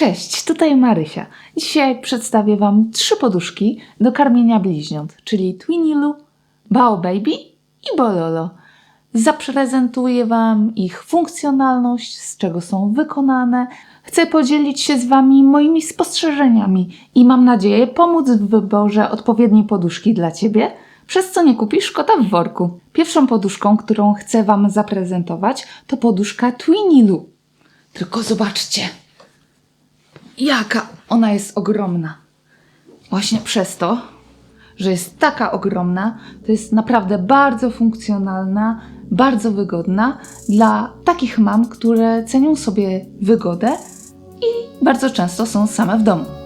Cześć, tutaj Marysia. Dzisiaj przedstawię Wam trzy poduszki do karmienia bliźniąt, czyli Twinilu, Bao Baby i Bololo. Zaprezentuję Wam ich funkcjonalność, z czego są wykonane. Chcę podzielić się z Wami moimi spostrzeżeniami i mam nadzieję pomóc w wyborze odpowiedniej poduszki dla Ciebie, przez co nie kupisz kota w worku. Pierwszą poduszką, którą chcę Wam zaprezentować, to poduszka Twinilu. Tylko zobaczcie, jaka ona jest ogromna. Właśnie przez to, że jest taka ogromna, to jest naprawdę bardzo funkcjonalna, bardzo wygodna dla takich mam, które cenią sobie wygodę i bardzo często są same w domu.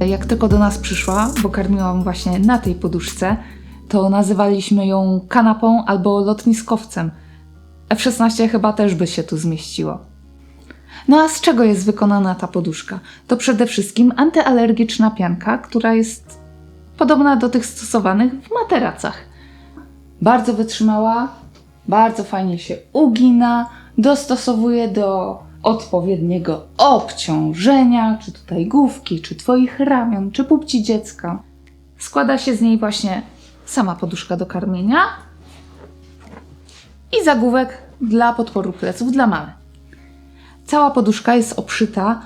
Jak tylko do nas przyszła, bo karmiłam właśnie na tej poduszce, to nazywaliśmy ją kanapą albo lotniskowcem. F-16 chyba też by się tu zmieściło. No a z czego jest wykonana ta poduszka? To przede wszystkim antyalergiczna pianka, która jest podobna do tych stosowanych w materacach. Bardzo wytrzymała, bardzo fajnie się ugina, dostosowuje do odpowiedniego obciążenia, czy tutaj główki, czy Twoich ramion, czy pupci dziecka. Składa się z niej właśnie sama poduszka do karmienia i zagłówek dla podporu pleców dla mamy. Cała poduszka jest obszyta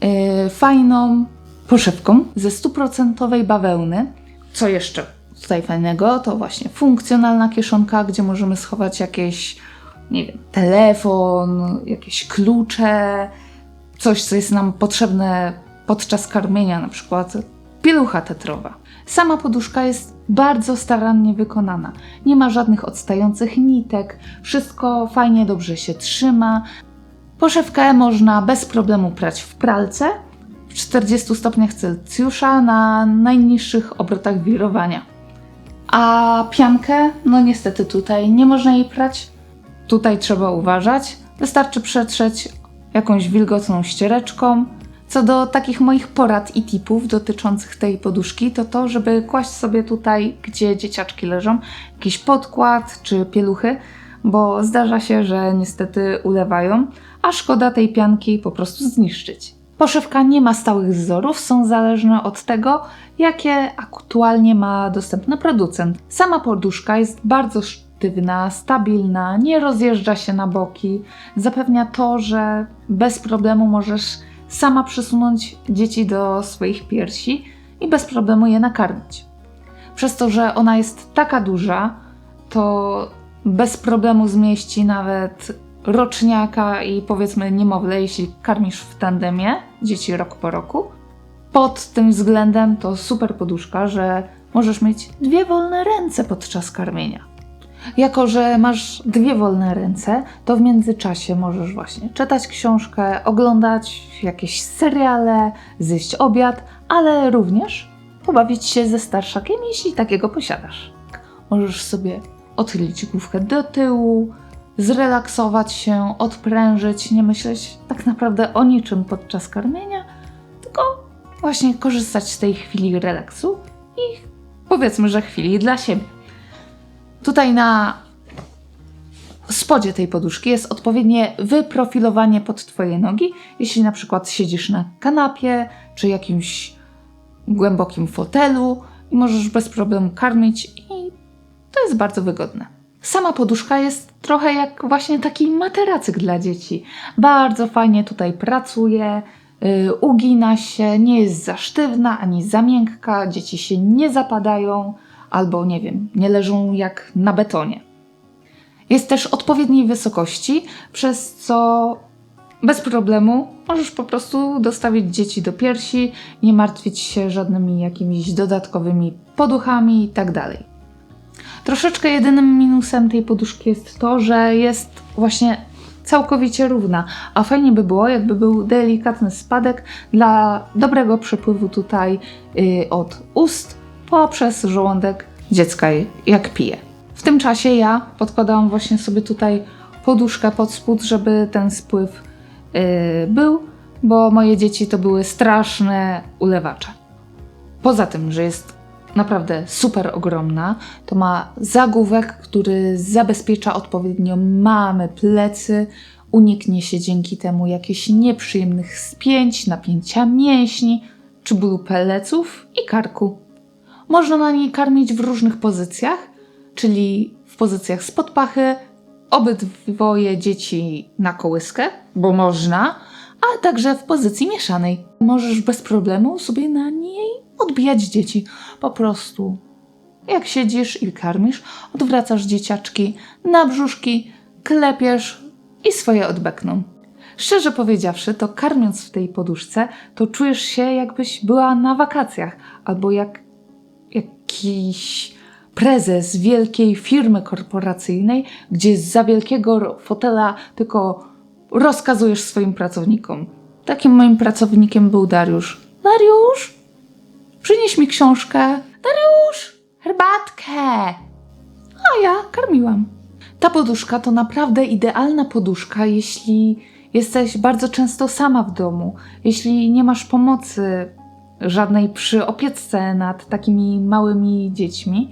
yy, fajną poszewką ze stuprocentowej bawełny. Co jeszcze tutaj fajnego, to właśnie funkcjonalna kieszonka, gdzie możemy schować jakieś, nie wiem, telefon, jakieś klucze, coś, co jest nam potrzebne podczas karmienia, na przykład pielucha tetrowa. Sama poduszka jest bardzo starannie wykonana. Nie ma żadnych odstających nitek, wszystko fajnie, dobrze się trzyma. Poszewkę można bez problemu prać w pralce w 40 stopniach Celsjusza na najniższych obrotach wirowania. A piankę, no niestety tutaj nie można jej prać. Tutaj trzeba uważać. Wystarczy przetrzeć jakąś wilgotną ściereczką. Co do takich moich porad i tipów dotyczących tej poduszki, to to, żeby kłaść sobie tutaj, gdzie dzieciaczki leżą, jakiś podkład czy pieluchy, bo zdarza się, że niestety ulewają, a szkoda tej pianki po prostu zniszczyć. Poszewka nie ma stałych wzorów, są zależne od tego, jakie aktualnie ma dostępny producent. Sama poduszka jest bardzo sztywna, stabilna, nie rozjeżdża się na boki, zapewnia to, że bez problemu możesz sama przesunąć dzieci do swoich piersi i bez problemu je nakarmić. Przez to, że ona jest taka duża, to bez problemu zmieści nawet roczniaka i powiedzmy niemowlę, jeśli karmisz w tandemie dzieci rok po roku. Pod tym względem to super poduszka, że możesz mieć dwie wolne ręce podczas karmienia. Jako, że masz dwie wolne ręce, to w międzyczasie możesz właśnie czytać książkę, oglądać jakieś seriale, zjeść obiad, ale również pobawić się ze starszakiem, jeśli takiego posiadasz. Możesz sobie odchylić główkę do tyłu, zrelaksować się, odprężyć, nie myśleć tak naprawdę o niczym podczas karmienia, tylko właśnie korzystać z tej chwili relaksu i powiedzmy, że chwili dla siebie. Tutaj na spodzie tej poduszki jest odpowiednie wyprofilowanie pod Twoje nogi, jeśli na przykład siedzisz na kanapie czy jakimś głębokim fotelu możesz bez problemu karmić i to jest bardzo wygodne. Sama poduszka jest trochę jak właśnie taki materacyk dla dzieci. Bardzo fajnie tutaj pracuje, yy, ugina się, nie jest za sztywna ani za miękka, dzieci się nie zapadają albo nie wiem, nie leżą jak na betonie. Jest też odpowiedniej wysokości, przez co bez problemu możesz po prostu dostawić dzieci do piersi, nie martwić się żadnymi jakimiś dodatkowymi poduchami itd. tak Troszeczkę jedynym minusem tej poduszki jest to, że jest właśnie całkowicie równa, a fajnie by było, jakby był delikatny spadek dla dobrego przepływu tutaj yy, od ust poprzez żołądek dziecka, jak pije. W tym czasie ja podkładałam właśnie sobie tutaj poduszkę pod spód, żeby ten spływ yy, był, bo moje dzieci to były straszne ulewacze. Poza tym, że jest naprawdę super ogromna, to ma zagłówek, który zabezpiecza odpowiednio mamy, plecy, uniknie się dzięki temu jakichś nieprzyjemnych spięć, napięcia mięśni czy bólu pleców i karku. Można na niej karmić w różnych pozycjach, czyli w pozycjach spod pachy, obydwoje dzieci na kołyskę, bo można, a także w pozycji mieszanej. Możesz bez problemu sobie na niej odbijać dzieci. Po prostu jak siedzisz i karmisz, odwracasz dzieciaczki na brzuszki, klepiesz i swoje odbekną. Szczerze powiedziawszy, to karmiąc w tej poduszce, to czujesz się jakbyś była na wakacjach albo jak jakiś prezes wielkiej firmy korporacyjnej, gdzie za wielkiego fotela tylko rozkazujesz swoim pracownikom. Takim moim pracownikiem był Dariusz. Dariusz, przynieś mi książkę. Dariusz, herbatkę. A ja karmiłam. Ta poduszka to naprawdę idealna poduszka, jeśli jesteś bardzo często sama w domu, jeśli nie masz pomocy żadnej przy opiece nad takimi małymi dziećmi.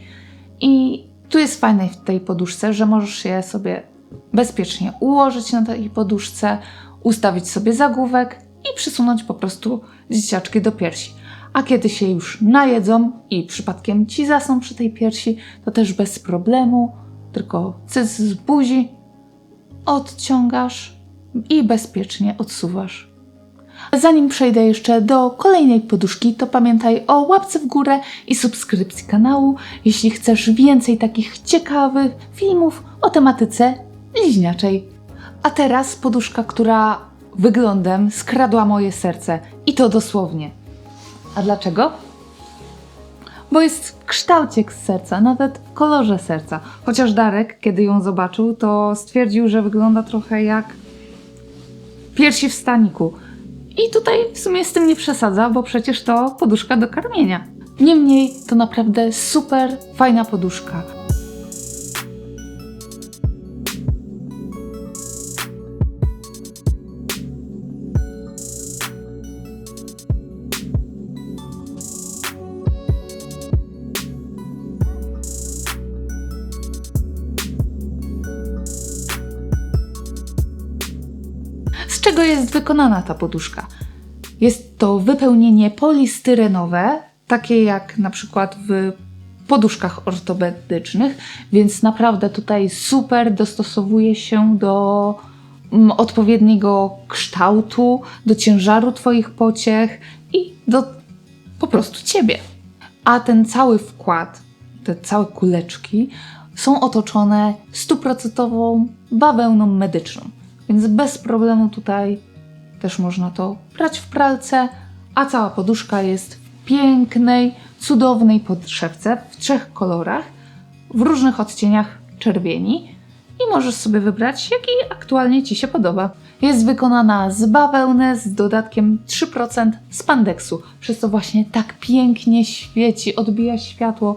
I tu jest fajne w tej poduszce, że możesz je sobie bezpiecznie ułożyć na tej poduszce, ustawić sobie zagłówek i przysunąć po prostu dzieciaczki do piersi. A kiedy się już najedzą i przypadkiem ci zasną przy tej piersi, to też bez problemu, tylko cyc z buzi odciągasz i bezpiecznie odsuwasz. Zanim przejdę jeszcze do kolejnej poduszki, to pamiętaj o łapce w górę i subskrypcji kanału, jeśli chcesz więcej takich ciekawych filmów o tematyce bliźniaczej. A teraz poduszka, która wyglądem skradła moje serce i to dosłownie. A dlaczego? Bo jest w kształcie serca, nawet kolorze serca. Chociaż Darek, kiedy ją zobaczył, to stwierdził, że wygląda trochę jak piersi w staniku. I tutaj w sumie z tym nie przesadza, bo przecież to poduszka do karmienia. Niemniej to naprawdę super fajna poduszka. Czego jest wykonana ta poduszka? Jest to wypełnienie polistyrenowe, takie jak na przykład w poduszkach ortopedycznych, więc naprawdę tutaj super dostosowuje się do mm, odpowiedniego kształtu, do ciężaru Twoich pociech i do po prostu Ciebie. A ten cały wkład, te całe kuleczki są otoczone stuprocentową bawełną medyczną. Więc bez problemu tutaj też można to brać w pralce, a cała poduszka jest w pięknej, cudownej podszewce w trzech kolorach, w różnych odcieniach czerwieni i możesz sobie wybrać, jaki aktualnie Ci się podoba. Jest wykonana z bawełny z dodatkiem 3% spandeksu, przez co właśnie tak pięknie świeci, odbija światło.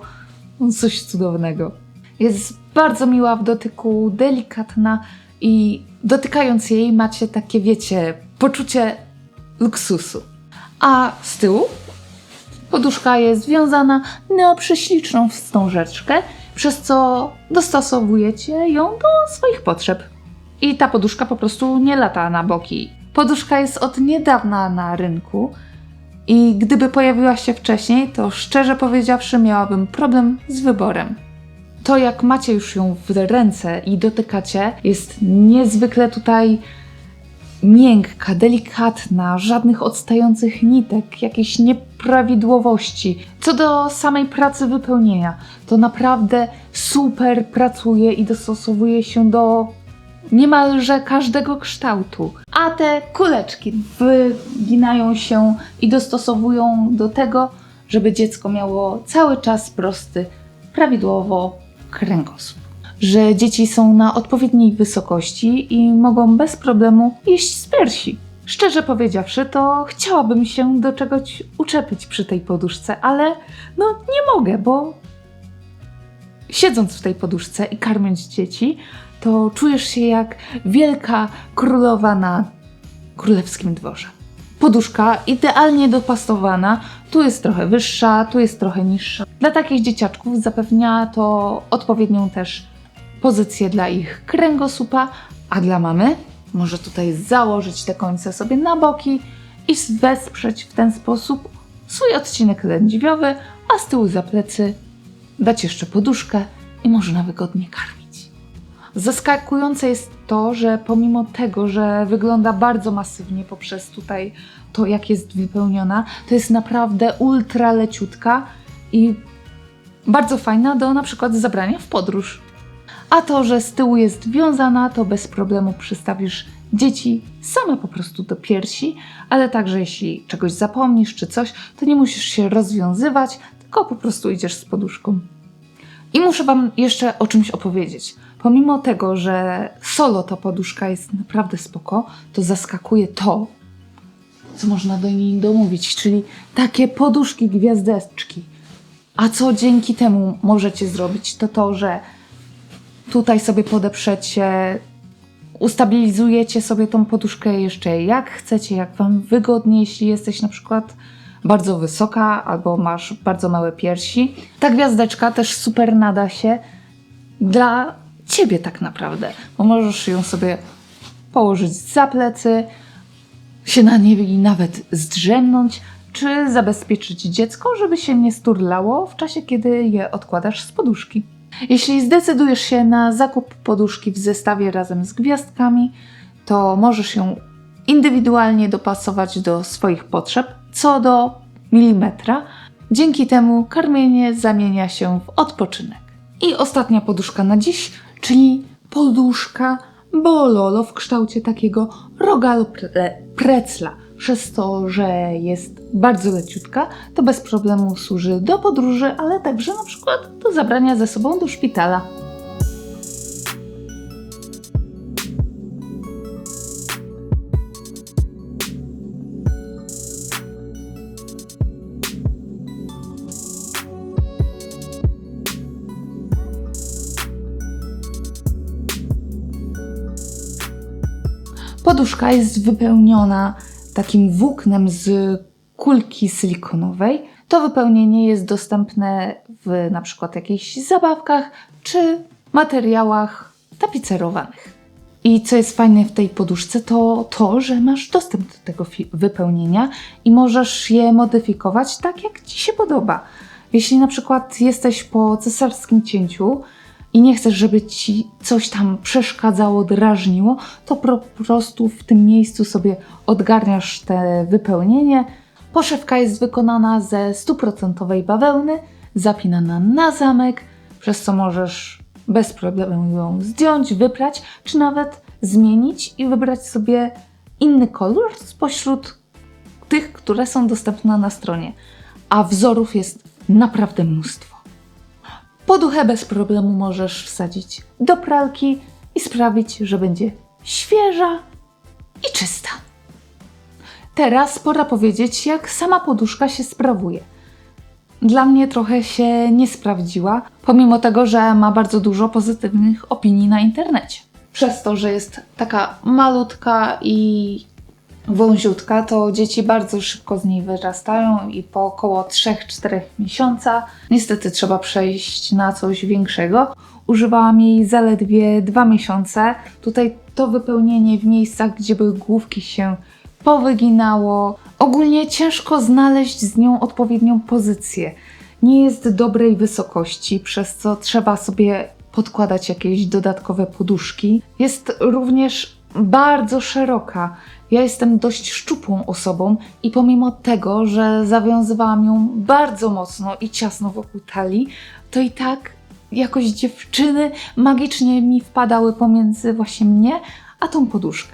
Coś cudownego. Jest bardzo miła w dotyku, delikatna i dotykając jej macie takie, wiecie, poczucie luksusu. A z tyłu poduszka jest związana na prześliczną wstążeczkę, przez co dostosowujecie ją do swoich potrzeb. I ta poduszka po prostu nie lata na boki. Poduszka jest od niedawna na rynku i gdyby pojawiła się wcześniej, to szczerze powiedziawszy miałabym problem z wyborem. To jak macie już ją w ręce i dotykacie, jest niezwykle tutaj miękka, delikatna, żadnych odstających nitek, jakichś nieprawidłowości. Co do samej pracy wypełnienia, to naprawdę super pracuje i dostosowuje się do niemalże każdego kształtu. A te kuleczki wyginają się i dostosowują do tego, żeby dziecko miało cały czas prosty, prawidłowo kręgosłup. Że dzieci są na odpowiedniej wysokości i mogą bez problemu jeść z piersi. Szczerze powiedziawszy, to chciałabym się do czegoś uczepić przy tej poduszce, ale no nie mogę, bo siedząc w tej poduszce i karmiąc dzieci, to czujesz się jak wielka królowa na królewskim dworze. Poduszka idealnie dopasowana, tu jest trochę wyższa, tu jest trochę niższa. Dla takich dzieciaczków zapewnia to odpowiednią też pozycję dla ich kręgosłupa, a dla mamy może tutaj założyć te końce sobie na boki i wesprzeć w ten sposób swój odcinek lędźwiowy, a z tyłu za plecy dać jeszcze poduszkę i można wygodnie karmić. Zaskakujące jest to, że pomimo tego, że wygląda bardzo masywnie poprzez tutaj to, jak jest wypełniona, to jest naprawdę ultra leciutka i bardzo fajna do na przykład zabrania w podróż. A to, że z tyłu jest wiązana, to bez problemu przystawisz dzieci same po prostu do piersi, ale także jeśli czegoś zapomnisz czy coś, to nie musisz się rozwiązywać, tylko po prostu idziesz z poduszką. I muszę Wam jeszcze o czymś opowiedzieć. Pomimo tego, że solo ta poduszka jest naprawdę spoko, to zaskakuje to, co można do niej domówić, czyli takie poduszki gwiazdeczki. A co dzięki temu możecie zrobić, to to, że tutaj sobie podeprzecie, ustabilizujecie sobie tą poduszkę jeszcze jak chcecie, jak Wam wygodnie, jeśli jesteś na przykład bardzo wysoka albo masz bardzo małe piersi. Ta gwiazdeczka też super nada się dla Ciebie tak naprawdę, bo możesz ją sobie położyć za plecy, się na niej nawet zdrzemnąć, czy zabezpieczyć dziecko, żeby się nie sturlało w czasie, kiedy je odkładasz z poduszki. Jeśli zdecydujesz się na zakup poduszki w zestawie razem z gwiazdkami, to możesz ją indywidualnie dopasować do swoich potrzeb co do milimetra. Dzięki temu karmienie zamienia się w odpoczynek. I ostatnia poduszka na dziś, czyli poduszka bololo w kształcie takiego rogalu pre precla. Przez to, że jest bardzo leciutka, to bez problemu służy do podróży, ale także na przykład do zabrania ze sobą do szpitala. Poduszka jest wypełniona takim włóknem z kulki silikonowej. To wypełnienie jest dostępne w na przykład jakichś zabawkach czy materiałach tapicerowanych. I co jest fajne w tej poduszce, to to, że masz dostęp do tego wypełnienia i możesz je modyfikować tak, jak ci się podoba. Jeśli na przykład jesteś po cesarskim cięciu, i nie chcesz, żeby ci coś tam przeszkadzało, drażniło, to po prostu w tym miejscu sobie odgarniasz te wypełnienie. Poszewka jest wykonana ze stuprocentowej bawełny, zapinana na zamek, przez co możesz bez problemu ją zdjąć, wyprać, czy nawet zmienić i wybrać sobie inny kolor spośród tych, które są dostępne na stronie. A wzorów jest naprawdę mnóstwo. Poduchę bez problemu możesz wsadzić do pralki i sprawić, że będzie świeża i czysta. Teraz pora powiedzieć, jak sama poduszka się sprawuje. Dla mnie trochę się nie sprawdziła, pomimo tego, że ma bardzo dużo pozytywnych opinii na internecie. Przez to, że jest taka malutka i wąziutka, to dzieci bardzo szybko z niej wyrastają i po około 3-4 miesiąca niestety trzeba przejść na coś większego. Używałam jej zaledwie 2 miesiące. Tutaj to wypełnienie w miejscach, gdzie były główki się powyginało. Ogólnie ciężko znaleźć z nią odpowiednią pozycję. Nie jest dobrej wysokości, przez co trzeba sobie podkładać jakieś dodatkowe poduszki. Jest również bardzo szeroka. Ja jestem dość szczupłą osobą i pomimo tego, że zawiązywałam ją bardzo mocno i ciasno wokół talii, to i tak jakoś dziewczyny magicznie mi wpadały pomiędzy właśnie mnie a tą poduszkę.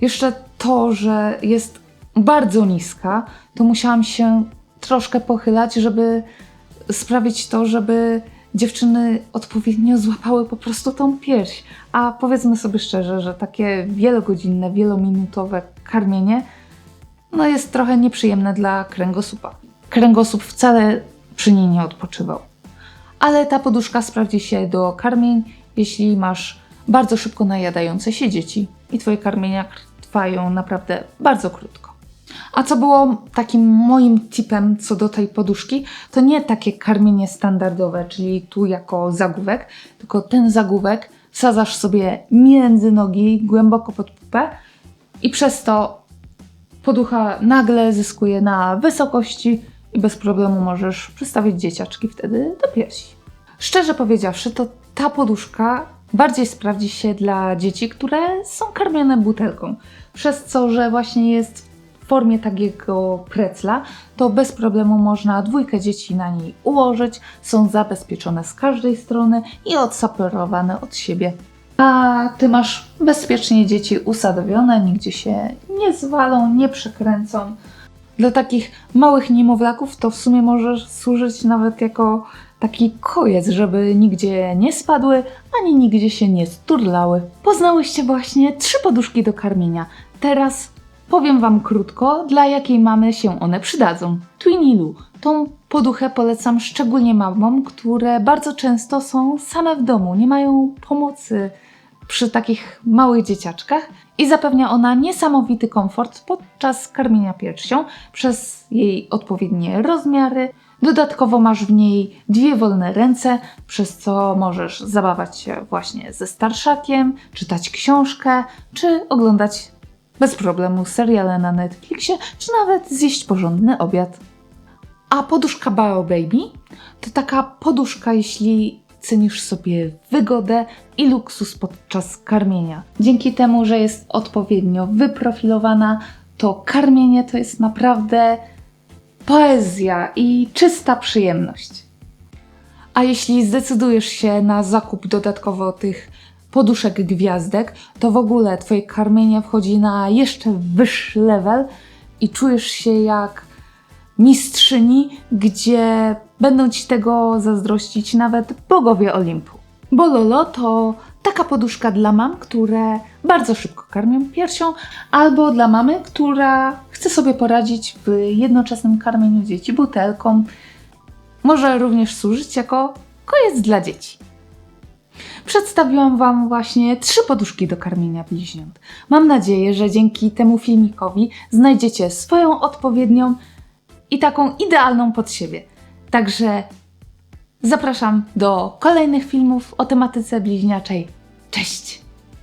Jeszcze to, że jest bardzo niska, to musiałam się troszkę pochylać, żeby sprawić to, żeby dziewczyny odpowiednio złapały po prostu tą pierś. A powiedzmy sobie szczerze, że takie wielogodzinne, wielominutowe karmienie no jest trochę nieprzyjemne dla kręgosłupa. Kręgosłup wcale przy niej nie odpoczywał. Ale ta poduszka sprawdzi się do karmień, jeśli masz bardzo szybko najadające się dzieci i Twoje karmienia trwają naprawdę bardzo krótko. A co było takim moim tipem co do tej poduszki, to nie takie karmienie standardowe, czyli tu jako zagłówek, tylko ten zagłówek wsadzasz sobie między nogi, głęboko pod pupę i przez to poducha nagle zyskuje na wysokości i bez problemu możesz przystawić dzieciaczki wtedy do piersi. Szczerze powiedziawszy, to ta poduszka bardziej sprawdzi się dla dzieci, które są karmione butelką. Przez co, że właśnie jest formie takiego precla, to bez problemu można dwójkę dzieci na niej ułożyć. Są zabezpieczone z każdej strony i odsaperowane od siebie. A ty masz bezpiecznie dzieci usadowione, nigdzie się nie zwalą, nie przekręcą. Dla takich małych niemowlaków to w sumie może służyć nawet jako taki kojec, żeby nigdzie nie spadły, ani nigdzie się nie sturlały. Poznałyście właśnie trzy poduszki do karmienia. Teraz powiem Wam krótko, dla jakiej mamy się one przydadzą. Twinilu. Tą poduchę polecam szczególnie mamom, które bardzo często są same w domu, nie mają pomocy przy takich małych dzieciaczkach i zapewnia ona niesamowity komfort podczas karmienia piersią przez jej odpowiednie rozmiary. Dodatkowo masz w niej dwie wolne ręce, przez co możesz zabawać się właśnie ze starszakiem, czytać książkę, czy oglądać bez problemu seriale na Netflixie, czy nawet zjeść porządny obiad. A poduszka Bao Baby to taka poduszka, jeśli cenisz sobie wygodę i luksus podczas karmienia. Dzięki temu, że jest odpowiednio wyprofilowana, to karmienie to jest naprawdę poezja i czysta przyjemność. A jeśli zdecydujesz się na zakup dodatkowo tych poduszek gwiazdek, to w ogóle Twoje karmienie wchodzi na jeszcze wyższy level i czujesz się jak mistrzyni, gdzie będą Ci tego zazdrościć nawet bogowie Olimpu. Bo Lolo to taka poduszka dla mam, które bardzo szybko karmią piersią, albo dla mamy, która chce sobie poradzić w jednoczesnym karmieniu dzieci butelką. Może również służyć jako koniec dla dzieci. Przedstawiłam Wam właśnie trzy poduszki do karmienia bliźniąt. Mam nadzieję, że dzięki temu filmikowi znajdziecie swoją odpowiednią i taką idealną pod siebie. Także zapraszam do kolejnych filmów o tematyce bliźniaczej. Cześć!